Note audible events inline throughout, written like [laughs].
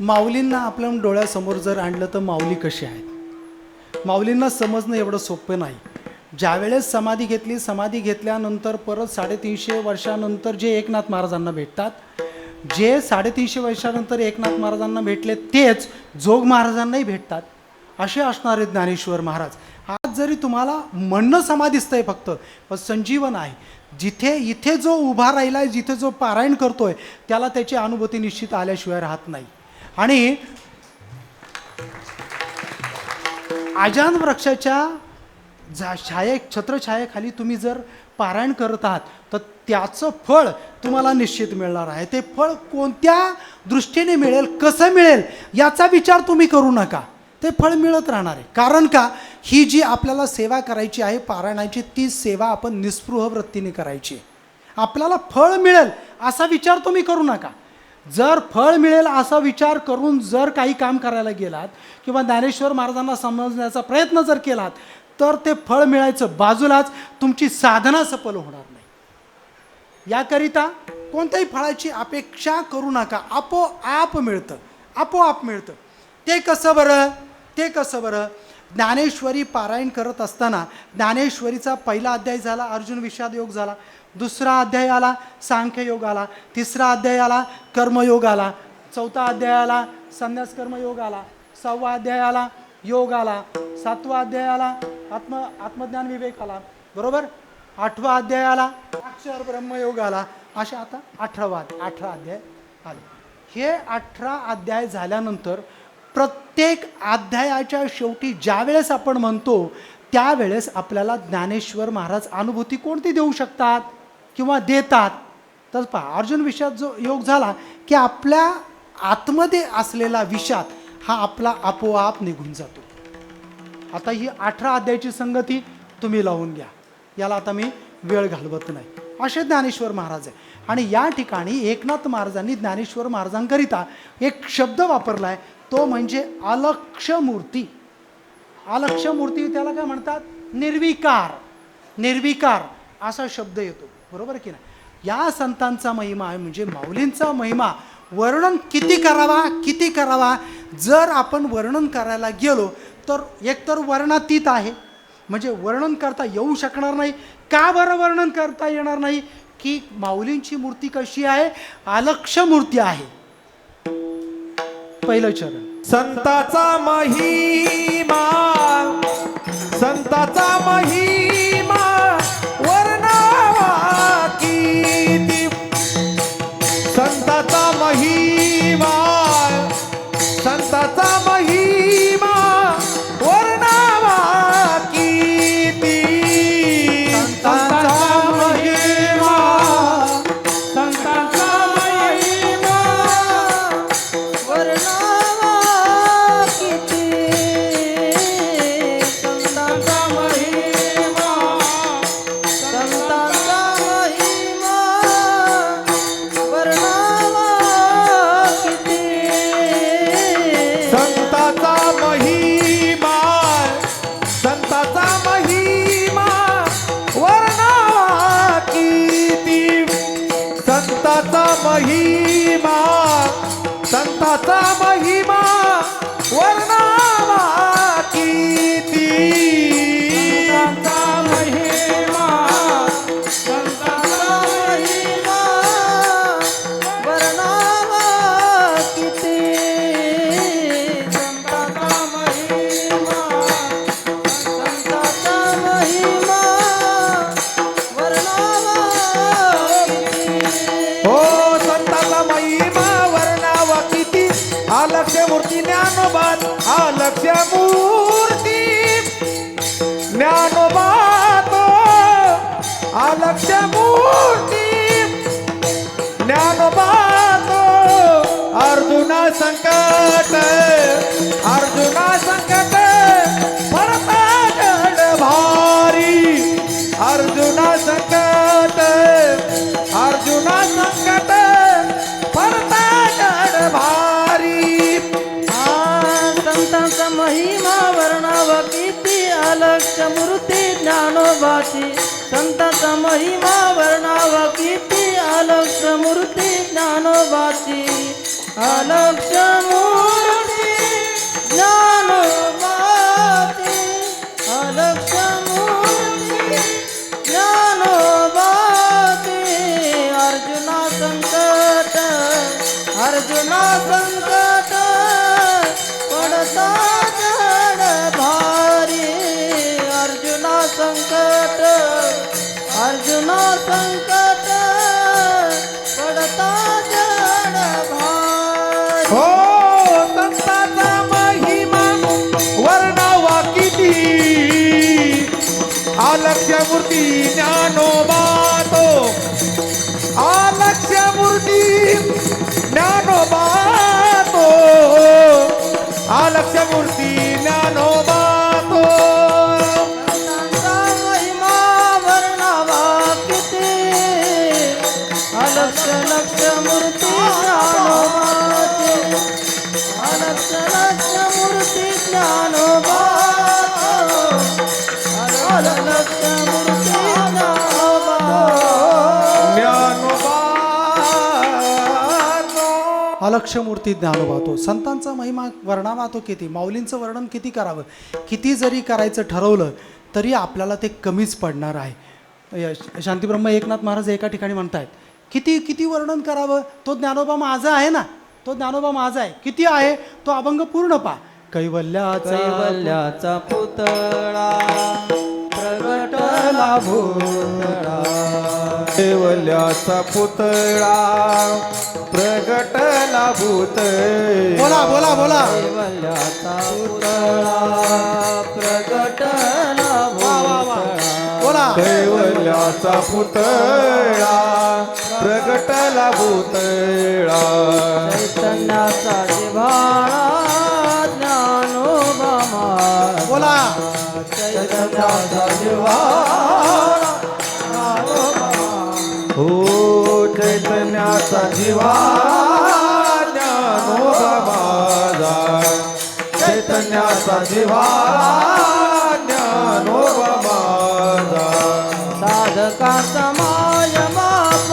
माऊलींना आपल्या डोळ्यासमोर जर आणलं तर माऊली कशी आहेत? माऊलींना समजणं एवढं सोपं नाही. ज्यावेळेस समाधी घेतली समाधी घेतल्यानंतर परत साडेतीनशे वर्षानंतर जे एकनाथ महाराजांना भेटतात जे साडेतीनशे वर्षानंतर एकनाथ महाराजांना भेटले तेच जोग महाराजांनाही भेटतात. असे असणारे ज्ञानेश्वर महाराज. आज जरी तुम्हाला म्हणणं समाधिस्तंय फक्त पण संजीवन आहे. जिथे इथे जो उभा राहिला आहे जिथे जो पारायण करतोय त्याला त्याची अनुभूती निश्चित आल्याशिवाय राहत नाही. आणि आजान वृक्षाच्या जा छाये छत्रछायेखाली तुम्ही जर पारायण करत आहात तर त्याचं फळ तुम्हाला निश्चित मिळणार आहे. ते फळ कोणत्या दृष्टीने मिळेल कसं मिळेल याचा विचार तुम्ही करू नका. ते फळ मिळत राहणार आहे. कारण का? ही जी आपल्याला सेवा करायची आहे पारायणाची ती सेवा आपण निस्पृह वृत्तीने करायची आहे. आपल्याला फळ मिळेल असा विचार तुम्ही करू नका. जर फळ मिळेल असा विचार करून जर काही काम करायला गेलात किंवा ज्ञानेश्वर महाराजांना समजण्याचा प्रयत्न जर केलात तर ते फळ मिळायचं बाजूलाच तुमची साधना सफल होणार नाही. याकरिता कोणत्याही फळाची अपेक्षा करू नका. आपोआप मिळतं. आपोआप मिळतं. ते कसं बरं? ते कसं बरं? ज्ञानेश्वरी पारायण करत असताना ज्ञानेश्वरीचा पहिला अध्याय झाला अर्जुन विषाद योग झाला. दुसरा अध्याय आला सांख्ययोग आला तिसरा अध्याय आला कर्मयोग आला चौथा अध्याय आला संन्यास कर्मयोग आला सहावा अध्याय आला योग आला सातवा अध्याय आला आत्म आत्मज्ञान विवेक आला बरोबर? आठवा अध्याय आला अक्षर ब्रह्मयोग आला अशा आता अठरावा अठरा अध्याय आले. हे अठरा अध्याय झाल्यानंतर प्रत्येक अध्यायाच्या शेवटी ज्यावेळेस आपण म्हणतो त्यावेळेस आपल्याला ज्ञानेश्वर महाराज अनुभूती कोणती देऊ शकतात? किंवा देतात. तर पहा अर्जुन विषाद जो योग झाला की आपल्या आतमध्ये असलेला विषाद हा आपला आपोआप निघून जातो. आता ही अठरा अध्यायाची संगती तुम्ही लावून घ्या. याला आता मी वेळ घालवत नाही. असे ज्ञानेश्वर महाराज आहे आणि या ठिकाणी एकनाथ महाराजांनी ज्ञानेश्वर महाराजांकरिता एक शब्द वापरला आहे तो म्हणजे अलक्ष मूर्ती अलक्ष मूर्ती त्याला काय म्हणतात? निर्विकार. निर्विकार असा शब्द येतो. बरोबर की नाही? या संतांचा महिमा आहे म्हणजे माऊलींचा महिमा. वर्णन किती करावा किती करावा? जर आपण वर्णन करायला गेलो तर एकतर वर्णातीत आहे. म्हणजे वर्णन करता येऊ शकणार नाही. का बरं वर्णन करता येणार नाही? की माऊलींची मूर्ती कशी आहे? आलक्ष मूर्ती आहे. पहिलं चरण. संताचा महिमा संताचा महिमा. संताचा महिमा संताचा महिमा. महिमा संताचा महिमा वर्णावा किती? ज्ञानोबात अर्जुना संकट अर्जुना संकट पडता भारी। अर्जुना संकट अर्जुना संकट जड भारी। महिमा अलक्ष मूर्ती ज्ञानोबाची. संतांचा महिमा वर्णावा अलक्षमूर्ती ज्ञानोबाची अलक्षमूर्ती ज्ञानोबाची अलक्षमूर्ती ज्ञानोबाची अर्जुना संकट अर्जुना संकट पडता ज्ञानोबा तो आलक्ष्य मूर्ती ज्ञानोबा तो संतांचा महिमा वर्णावा किती अलक्ष अलक्ष मूर्ती ज्ञानोबा तो संतांचा महिमा वर्णावा तो किती? माऊलींचं वर्णन किती करावं? किती जरी करायचं ठरवलं तरी आपल्याला ते कमीच पडणार आहे. शांतीब्रह्म एकनाथ महाराज एका ठिकाणी म्हणतायत किती किती वर्णन करावं? तो ज्ञानोबा माझा आहे ना? तो ज्ञानोबा माझा आहे. किती आहे? तो अभंग पूर्ण पा कैवल्याचा कैवल्याचा पुतळा प्रगटला भूतळा केवल्याचा पुतळा प्रगटला भूत बोला बोला बोला. कैवल्याचा पुतळा प्रगटला बोला. कैवल्याचा पुतळा प्रगटला भूतळा. चैतन्याचा जिव्हाळा ज्ञानोबा. बोला. चैतन्याचा जिव्हाळा जीवा ज्ञानोबा माझा चैतन्याचा जीवा ज्ञानोबा साधकाचा माय बाप.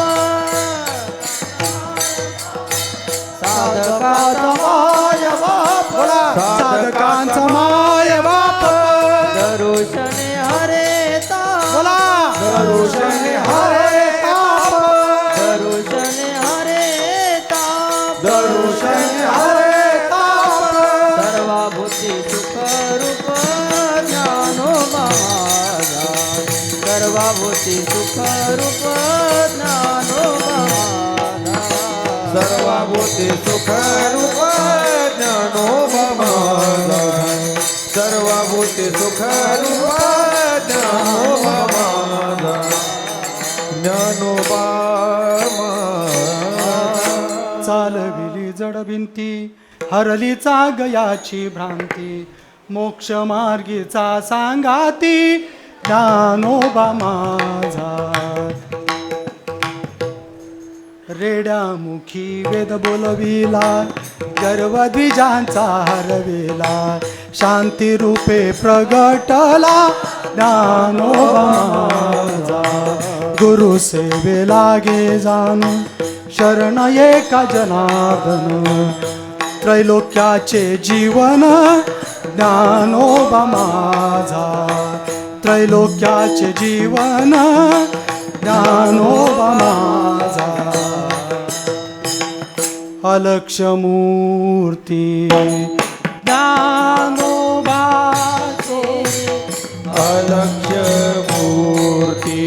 साधकाचा ज्ञानोबा चालविली जड भिंती हरलीचा गयाची भ्रांती. मोक्ष मार्गीचा सांगाती ज्ञानोबा माझा. रेड्यामुखी वेद बोलविला गर्वद्विजांचा हरविला. शांती रूपे प्रगटला ज्ञानोबा माझा. गुरु सेवे लागे जाण शरण एका जनार्दन। त्रैलोक्याचे जीवन ज्ञानोबा माझा। त्रैलोक्याचे जीवन ज्ञानोबा माझा। अलक्ष मूर्ती ज्ञानोबाचे अलक्ष्य मूर्ती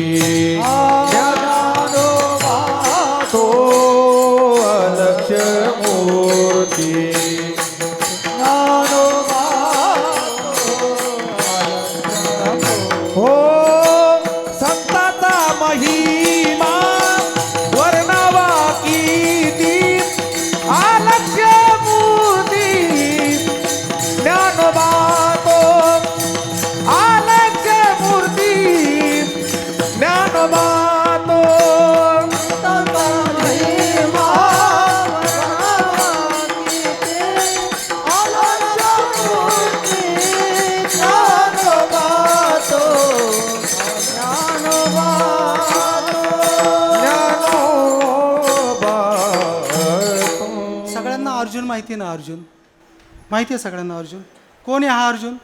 माहिती आहे सगळ्यांना अर्जुन? कोण आहे हा अर्जुन?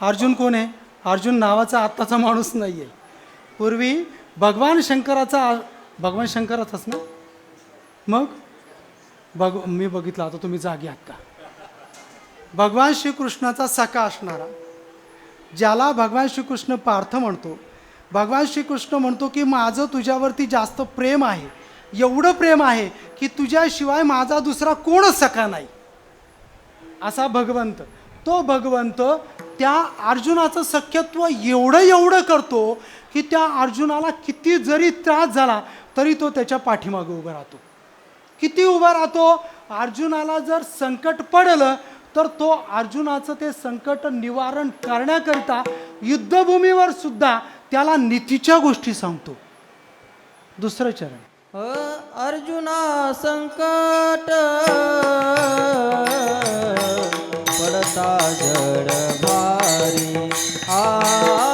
अर्जुन कोण आहे? अर्जुन नावाचा आत्ताचा माणूस नाही आहे पूर्वी भगवान शंकराचा भगवान शंकराचाच ना? मग? बघ मी बघितलं आता तुम्ही जागी आहात का? भगवान श्रीकृष्णाचा सखा असणारा ज्याला भगवान श्रीकृष्ण पार्थ म्हणतो भगवान श्रीकृष्ण म्हणतो की माझं तुझ्यावरती जास्त प्रेम आहे. एवढं प्रेम आहे की तुझ्याशिवाय माझा दुसरा कोणच सखा नाही. असा भगवंत. तो भगवंत त्या अर्जुनाचं सख्यत्व एवढं एवढं करतो की त्या अर्जुनाला किती जरी त्रास झाला तरी तो त्याच्या पाठीमागे उभा राहतो. किती उभा राहतो? अर्जुनाला जर संकट पडलं तर तो अर्जुनाचं ते संकट निवारण करण्याकरिता युद्धभूमीवर सुद्धा त्याला नीतीच्या गोष्टी सांगतो. दुसरं चरण. अर्जुना संकट पडता जड भारी. आ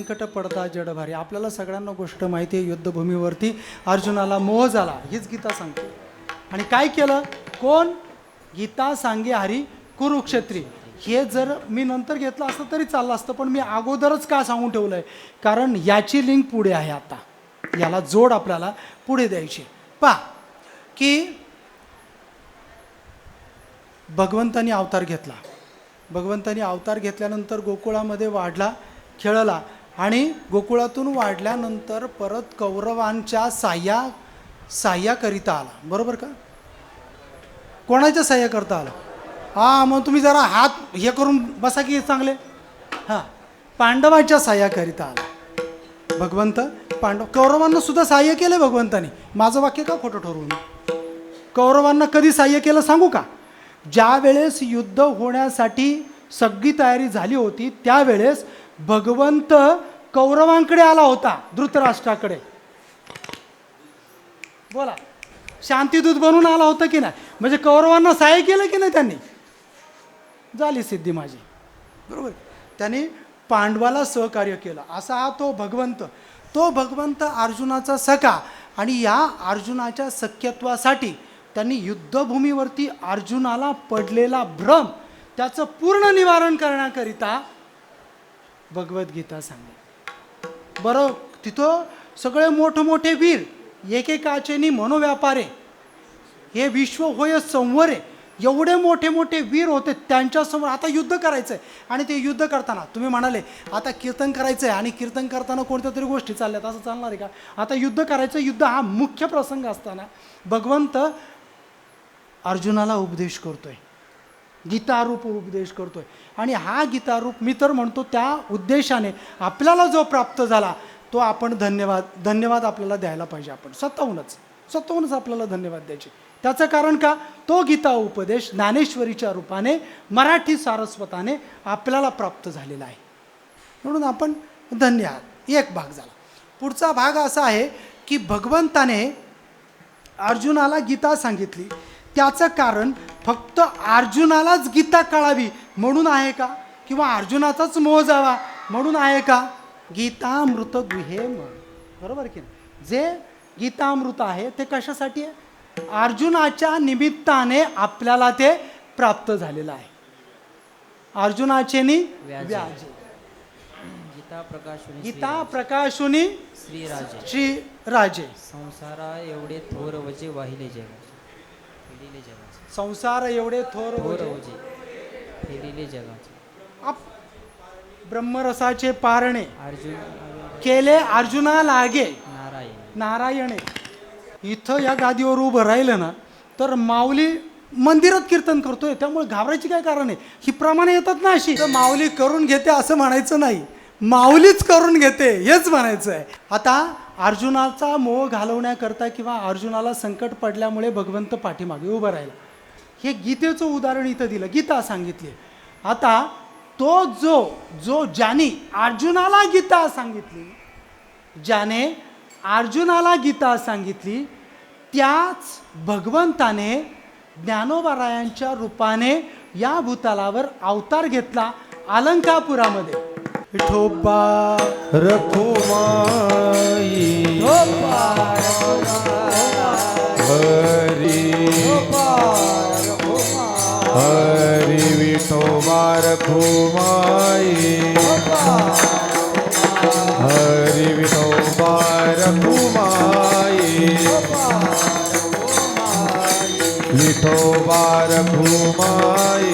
संकट पडता जडभारी. आपल्याला सगळ्यांना गोष्ट माहिती आहे युद्धभूमीवरती अर्जुनाला मोह झाला. हीच गीता सांगते. आणि काय केलं? कोण? गीता सांगे हरी कुरुक्षेत्री. हे जर मी नंतर घेतलं असतं तरी चाललं असतं पण मी अगोदरच का सांगून ठेवलं आहे कारण याची लिंक पुढे आहे आता. याला जोड आपल्याला पुढे द्यायची पा की भगवंतानी अवतार घेतला. भगवंतानी अवतार घेतल्यानंतर गोकुळामध्ये वाढला खेळला. आणि गोकुळातून वाढल्यानंतर परत कौरवांच्या साह्या साह्याकरिता आला. बरोबर का? कोणाच्या साह्या करता आला? हां मग तुम्ही जरा हात हे करून बसा की चांगले. हां पांडवाच्या साह्याकरिता आला. भगवंत पांडव कौरवांना सुद्धा सहाय्य केलं भगवंतानी. माझं वाक्य का खोटं ठरवून कौरवांना कधी सहाय्य केलं सांगू का? ज्या वेळेस युद्ध होण्यासाठी सगळी तयारी झाली होती त्यावेळेस भगवंत कौरवांकडे आला होता धृतराष्ट्राकडे. बोला शांतीदूत बनून आला होता की नाही? म्हणजे कौरवांना सहाय्य केलं की नाही त्यांनी? झाली सिद्धी माझी. बरोबर? त्यांनी पांडवाला सहकार्य केलं. असा हा तो भगवंत. तो भगवंत अर्जुनाचा सखा आणि या अर्जुनाच्या सख्यत्वासाठी त्यांनी युद्धभूमीवरती अर्जुनाला पडलेला भ्रम त्याचं पूर्ण निवारण करण्याकरिता भगवद्गीता सांगे बरं तिथं सगळे मोठे मोठे वीर एकेकाचेनी मनोव्यापारे हे विश्व होय संवरे एवढे मोठे मोठे वीर होते त्यांच्यासमोर. आता युद्ध करायचं आहे आणि ते युद्ध करताना तुम्ही म्हणाले आता कीर्तन करायचं आहे आणि कीर्तन करताना कोणत्या तरी गोष्टी चालल्यात असं चालणार आहे का? आता युद्ध करायचं युद्ध हा मुख्य प्रसंग असताना भगवंत अर्जुनाला उपदेश करतोय. गीतारूप उपदेश करतोय. आणि हा गीतारूप मी तर म्हणतो त्या उद्देशाने आपल्याला जो प्राप्त झाला तो आपण धन्यवाद धन्यवाद आपल्याला द्यायला पाहिजे आपण. स्वतःहूनच स्वतःहूनच आपल्याला धन्यवाद द्यायचे. त्याचं कारण का? तो गीता उपदेश ज्ञानेश्वरीच्या रूपाने मराठी सारस्वताने आपल्याला प्राप्त झालेला आहे. म्हणून आपण धन्य आहात. एक भाग झाला. पुढचा भाग असा आहे की भगवंताने अर्जुनाला गीता सांगितली. त्याचं कारण फक्त अर्जुनालाच गीता कळावी म्हणून आहे का? किंवा अर्जुनाचाच मोह जावा म्हणून आहे का? गीतामृत गुहेम बरोबर की नाही? जे गीतामृत आहे ते कशासाठी आहे? अर्जुनाच्या निमित्ताने आपल्याला ते प्राप्त झालेलं आहे. अर्जुनाचे नि गीता प्रकाशुनी गीता प्रकाशुनी श्रीराजे. श्री राजे संसारा एवढे थोर वजे वाहिले जगाचे जगाचे संसार एवढे थोर होते. वजे फेलिले जगाचे आप ब्रह्मरसाचे पारणे. अर्जुन केले अर्जुना लागे. नारायण. नारायणे. इथं या गादीवर उभं राहिलं ना तर माऊली मंदिरात कीर्तन करतोय. त्यामुळे घाबरायची काय कारण आहे? ही प्रमाणे येतात ना अशी. तर माऊली करून घेते असं म्हणायचं नाही. माऊलीच करून घेते हेच म्हणायचं आहे आता अर्जुनाचा मोह घालवण्याकरता किंवा अर्जुनाला संकट पडल्यामुळे भगवंत पाठीमागे उभं राहिला. हे गीतेचं उदाहरण इथं दिलं. गीता सांगितली. आता तो जो जो ज्याने अर्जुनाला गीता सांगितली ज्याने अर्जुनाला गीता सांगितली त्याच भगवंताने ज्ञानोबारायांच्या रूपाने या भूतालावर अवतार घेतला अलंकापुरामध्ये. विठोबा रखुमाई हरी. हरी विठोबा रखुमाई हरी विठोबा रखुमाई विठोबा रखुमाई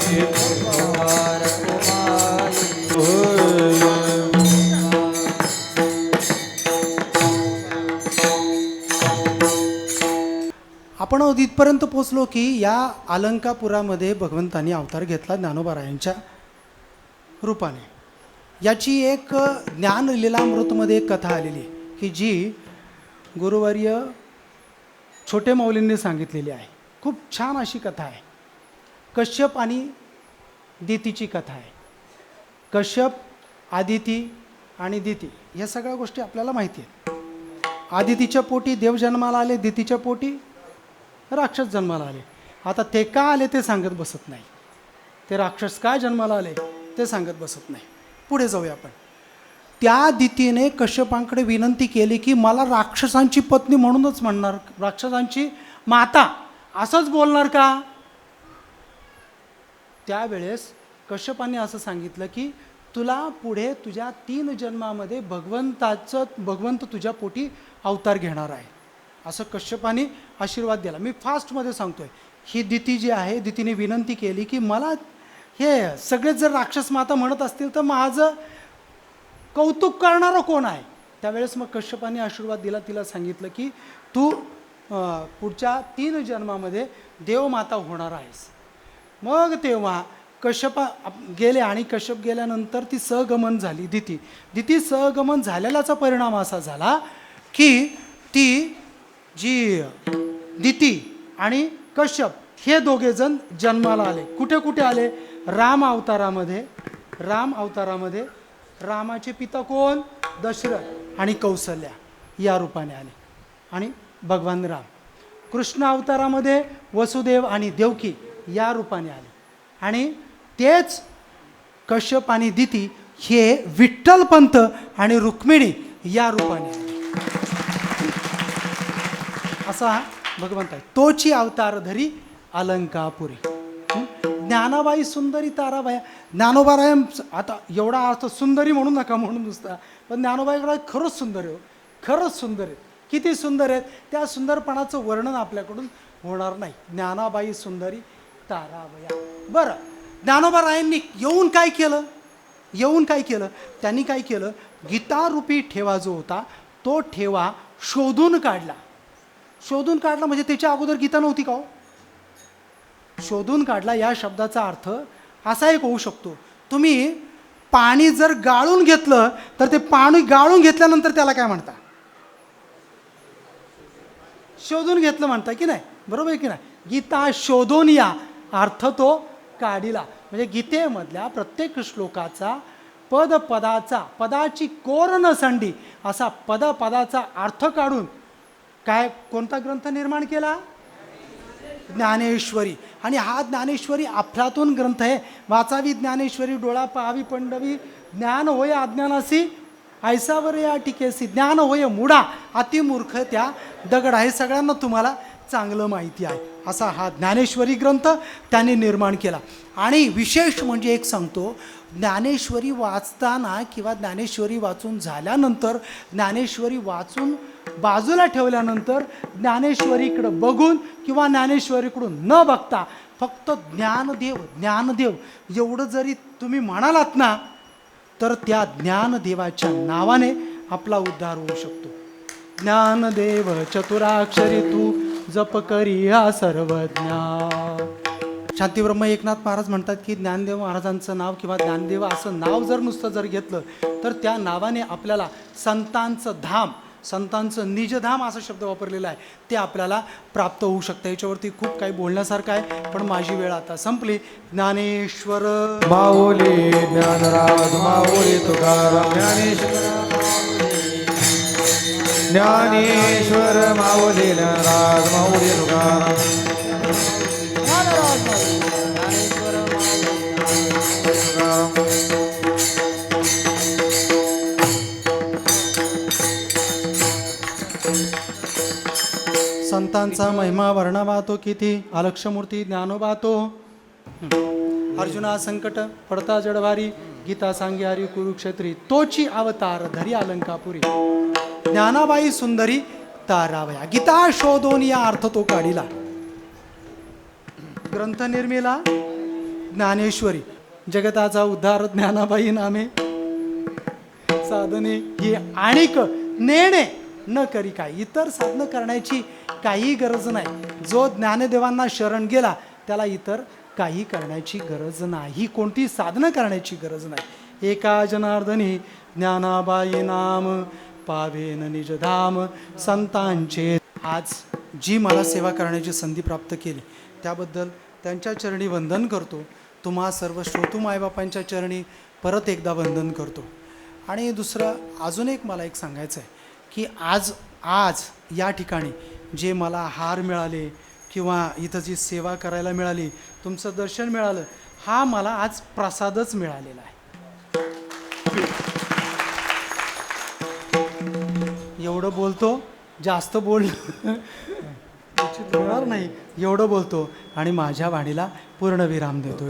आपण इथपर्यंत पोचलो की या अलंकापुरामध्ये भगवंतांनी अवतार घेतला ज्ञानोबारायांच्या रूपाने. याची एक ज्ञान लीलामृतमध्ये एक कथा आलेली आहे की जी गुरुवर्य छोटे मौलींनी सांगितलेली आहे. खूप छान अशी कथा आहे. कश्यप आणि दितीची कथा आहे. कश्यप आदिती आणि दिती ह्या सगळ्या गोष्टी आपल्याला माहिती आहेत. आदितीच्या पोटी देव जन्माला आले दितीच्या पोटी राक्षस जन्माला आले. आता ते का आले ते सांगत बसत नाही. ते राक्षस काय जन्माला आले ते सांगत बसत नाही. पुढे जाऊया आपण. त्या दितीने कश्यपांकडे विनंती केली की मला राक्षसांची पत्नी म्हणूनच म्हणणार राक्षसांची माता असंच बोलणार का? त्यावेळेस कश्यपाने असं सांगितलं की तुला पुढे तुझ्या तीन जन्मामध्ये भगवंताचं भगवंत तुझ्या पोटी अवतार घेणार आहे. असं कश्यपाने आशीर्वाद दिला. मी फास्टमध्ये सांगतोय. ही दिती जी आहे दितीने विनंती केली की मला हे सगळेच जर राक्षस माता म्हणत असतील तर माझं कौतुक करणारं कोण आहे? त्यावेळेस मग कश्यपाने आशीर्वाद दिला. तिला सांगितलं की तू पुढच्या तीन जन्मामध्ये देवमाता होणार आहेस. मग तेव्हा कश्यपा गेले आणि कश्यप गेल्यानंतर ती सहगमन झाली दिती. दिती सहगमन झालेलाचा परिणाम असा झाला की ती जी दिती आणि कश्यप हे दोघेजण जन्माला आले. कुठे कुठे आले? राम अवतारामध्ये. राम अवतारामध्ये रामाचे पिता कोण? दशरथ आणि कौसल्या या रूपाने आले. आणि भगवान राम. कृष्ण अवतारामध्ये वसुदेव आणि देवकी या रूपाने आले. आणि तेच कश्यप आणि दिती हे विठ्ठलपंत आणि रुक्मिणी या रूपाने असा भगवंत आहे तोची अवतार धरी अलंकापुरी. ज्ञानाबाई सुंदरी ताराबाई ज्ञानोबाराय आता एवढा अर्थ सुंदरी म्हणू नका म्हणून नुसता पण ज्ञानोबाईकडे खरंच सुंदर आहे हो. खरंच सुंदर आहेत. किती सुंदर आहेत. त्या सुंदरपणाचं वर्णन आपल्याकडून होणार नाही. ज्ञानाबाई सुंदरी तारावया बरं. ज्ञानोबा रायांनी येऊन काय केलं? येऊन काय केलं? त्यांनी काय केलं? गीतारूपी ठेवा जो होता तो ठेवा शोधून काढला. शोधून काढला म्हणजे त्याच्या अगोदर गीता नव्हती का हो? शोधून काढला या शब्दाचा अर्थ असा एक होऊ शकतो. तुम्ही पाणी जर गाळून घेतलं तर ते पाणी गाळून घेतल्यानंतर त्याला काय म्हणता? शोधून घेतलं म्हणता की नाही? बरोबर आहे की नाही? गीता शोधून या. अर्थ तो काढिला. म्हणजे गीतेमधल्या प्रत्येक श्लोकाचा पद पदाचा पदाची कोर न संडी असा पद पदाचा अर्थ काढून काय कोणता ग्रंथ निर्माण केला? ज्ञानेश्वरी. आणि हा ज्ञानेश्वरी अफलातून ग्रंथ आहे. वाचावी ज्ञानेश्वरी डोळा पाहावी पंडवी ज्ञान होय अज्ञानासी ऐसावर या टिकेसी ज्ञान होय मुडा अतिमूर्ख त्या दगड हे सगळ्यांना तुम्हाला चांगलं माहिती आहे. असा हा ज्ञानेश्वरी ग्रंथ त्यांनी निर्माण केला. आणि विशेष म्हणजे एक सांगतो ज्ञानेश्वरी वाचताना किंवा ज्ञानेश्वरी वाचून झाल्यानंतर ज्ञानेश्वरी वाचून बाजूला ठेवल्यानंतर ज्ञानेश्वरीकडं बघून किंवा ज्ञानेश्वरीकडून न बघता फक्त ज्ञानदेव ज्ञानदेव एवढं जरी तुम्ही म्हणालात ना तर त्या ज्ञानदेवाच्या नावाने आपला उद्धार होऊ शकतो. ज्ञानदेव चतुराक्षरी तू जप करी हा सर्वज्ञा. शांतीब्रह्म एकनाथ महाराज म्हणतात की ज्ञानदेव महाराजांचं नाव किंवा ज्ञानदेव असं नाव जर नुसतं जर घेतलं तर त्या नावाने आपल्याला संतांचं धाम संतांचं निजधाम असा शब्द वापरलेला आहे. ते आपल्याला प्राप्त होऊ शकतं. याच्यावरती खूप काही बोलण्यासारखं आहे पण माझी वेळ आता संपली. ज्ञानेश्वर. माऊली ज्ञानराज माऊली तुकाराम. ज्ञानेश्वर. ज्ञानेश्वर माऊली राग माऊली संतांचा महिमा वर्णावा तो किती? अलक्षमूर्ती ज्ञानोबा तो अर्जुना संकट पडता जडवारी. गीता सांगी हरी कुरुक्षेत्री तोची अवतार धरी अलंकापुरी. ज्ञानाबाई सुंदरी तारावया. गीता शोधून या अर्थ तो काढिला. ग्रंथ निर्मिला ज्ञानेश्वरी. जगताचा उद्धार ज्ञानाबाई नामे. साधने ही आणिक नेणे न करी काय. इतर साधनं करण्याची काही गरज नाही. जो ज्ञानदेवांना शरण गेला त्याला इतर काही करण्याची गरज नाही. कोणती साधनं करण्याची गरज नाही. एका जनार्दनी ज्ञानाबाई नाम पावेन निजधाम संतांचे. आज जी मला सेवा करण्याची संधी प्राप्त केली त्याबद्दल त्यांच्या चरणी वंदन करतो. तुम्हा सर्व श्रोतू मायबापांच्या चरणी परत एकदा वंदन करतो. आणि दुसरं अजून एक मला एक सांगायचं आहे की आज आज या ठिकाणी जे मला हार मिळाले किंवा इथं जी सेवा करायला मिळाली तुमचं दर्शन मिळालं. हा मला आज प्रसादच मिळालेला आहे. एवढं बोलतो जास्त बोल [laughs] होणार नाही. एवढं बोलतो आणि माझ्या वाणीला पूर्ण विराम देतो